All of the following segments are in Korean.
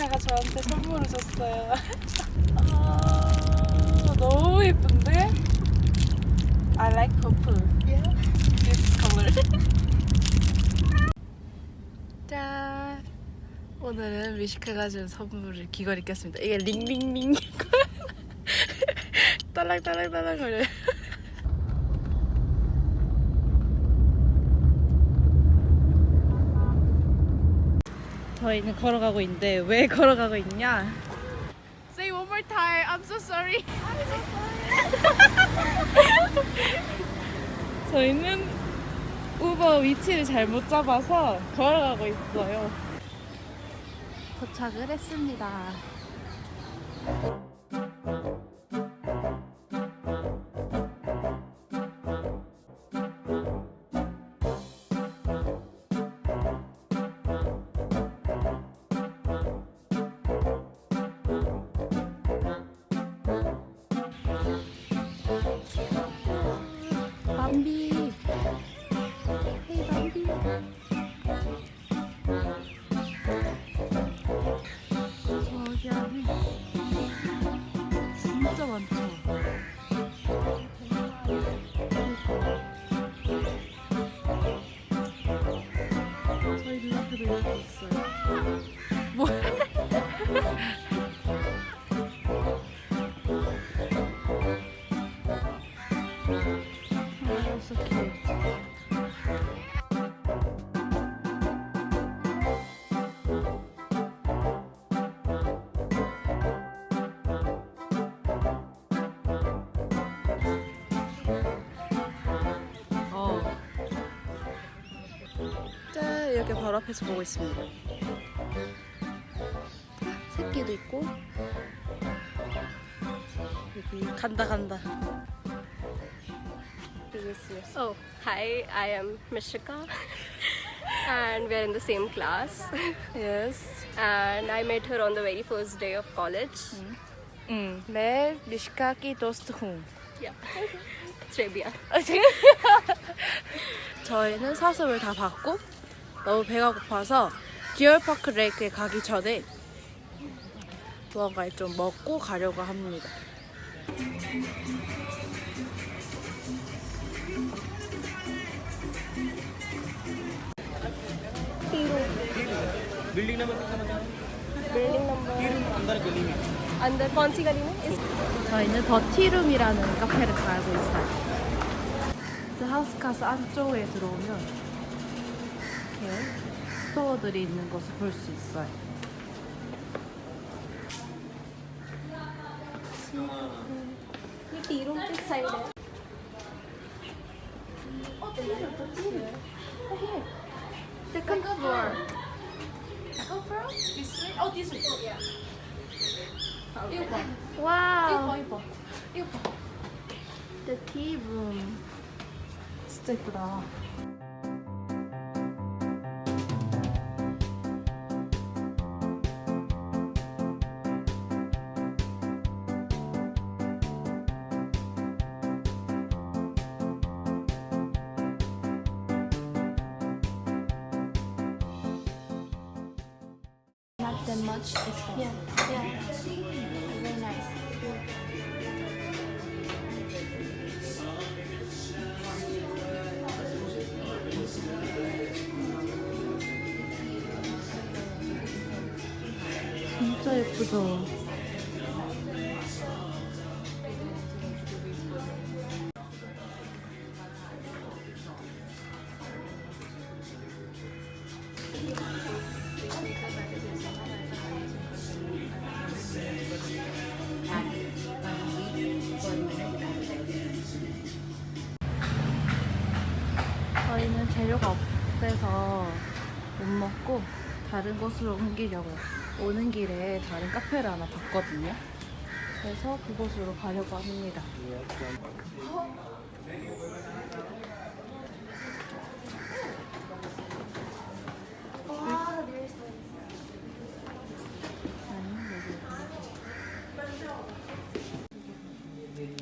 미시카가 저한테 선물을 줬어요. 아, 너무 예쁜데? I like purple. Yeah. This color. 짠. 오늘은 미시카가 준 선물을 귀걸이 꼈습니다. 이게 링링링. 딸랑딸랑딸랑 거려요. 저희는 걸어가고 있는데 왜 걸어가고 있냐? Say one more time. I'm so sorry. 저희는 우버 위치를 잘못 잡아서 걸어가고 있어요. 도착을 했습니다. 짠 이렇게 바로 앞에서 보고 있습니다. 새끼도 있고 여기 간다 간다. Oh, hi, I am Mishika and we're in the same class. Yes. And I met her on the very first day of college. 응. 네 미시카 끼 도스트 홍. Yeah. Trebia. 저희는 사습을 다 받고 너무 배가 고파서 디얼파크 레이크에 가기 전에 무언가를 좀 먹고 가려고 합니다. Building number कितना बताया Building number. अंदर गली में अंदर कौन सी गली में इस 저희는 더티룸이라는 카페를 가고 있어요. 그 하우스카스 안쪽에 들어오면 이렇게 스토어들이 있는 것을 볼 수 있어요. 이렇게 이런 게 차이래. Second floor. Second floor? This way? Oh, this way. Yeah. 이거 봐. 와우. 이거 봐, 이거 봐. 이거 봐. The tea room. 진짜 이쁘다. Not that much expensive. Yeah, yeah. Very nice. 진짜 예쁘죠? 재료가 없대서 못 먹고 다른 곳으로 옮기려고요. 오는 길에 다른 카페를 하나 봤거든요. 그래서 그곳으로 가려고 합니다. 아니, 여기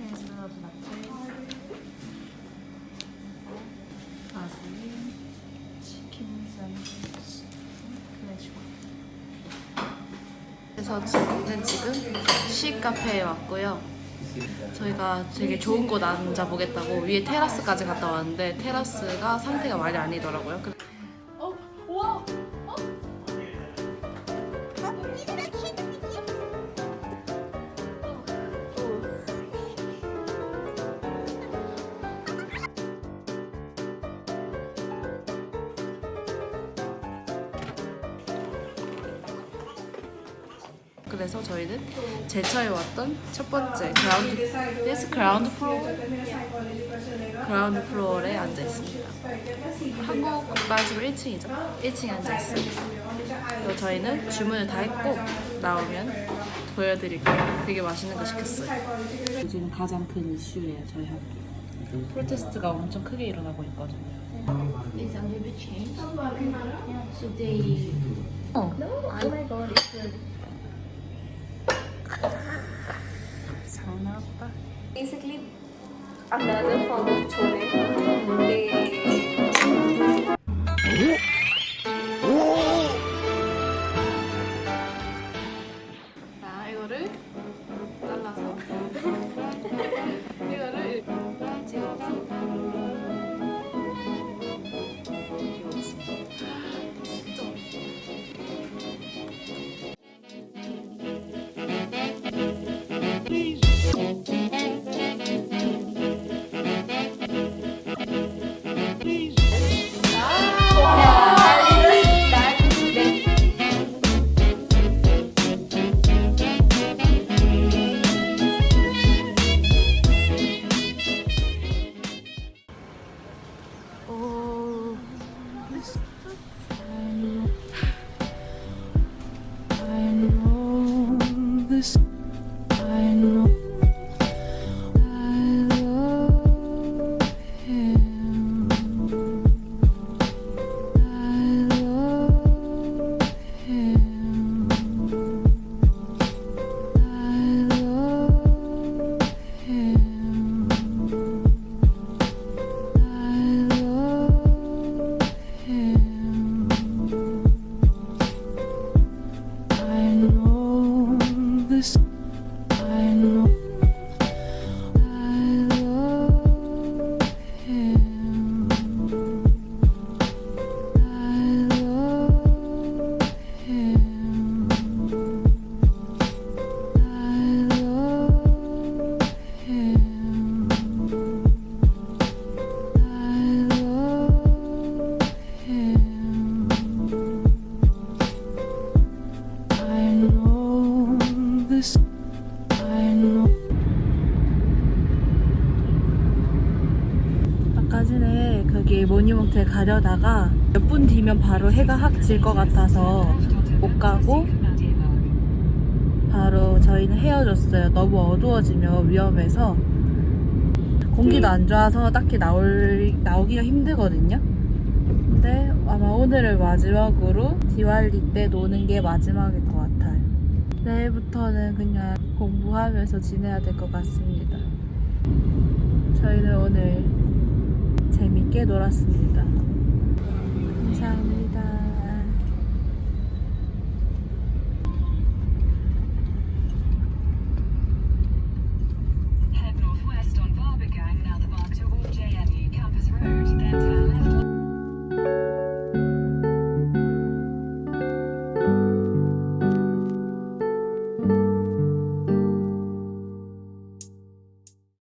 해스너드 라떼 바질 치킨 샌드위치 클래식과 그래서 저희는 지금 시 카페에 왔고요. 저희가 되게 좋은 곳 앉아보겠다고 위에 테라스까지 갔다 왔는데 테라스가 상태가 말이 아니더라고요. 그래서 저희는 제처에 왔던 첫 번째 그라운드 this 그라운드 플로어 그라운드 플로어에 앉아 있습니다. 한국 말집으로 1층이죠. 1층에 앉아 있습니다. 그리고 저희는 주문을 다 했고 나오면 보여드릴게요. 되게 맛있는 거 시켰어요. 요즘 가장 큰 이슈예요 저희 학교. 프로테스트가 엄청 크게 일어나고 있거든요. Is a little bit changed. Yeah. So they. Oh my god, it's good. Basically, another form of chole. They 가려다가 몇 분 뒤면 바로 해가 확 질 것 같아서 못 가고 바로 저희는 헤어졌어요. 너무 어두워지면 위험해서 공기도 안 좋아서 딱히 나올, 나오기가 힘들거든요. 근데 아마 오늘을 마지막으로 디왈리 때 노는 게 마지막일 것 같아요. 내일부터는 그냥 공부하면서 지내야 될 것 같습니다. 저희는 오늘 재밌게 놀았습니다. 감사합니다.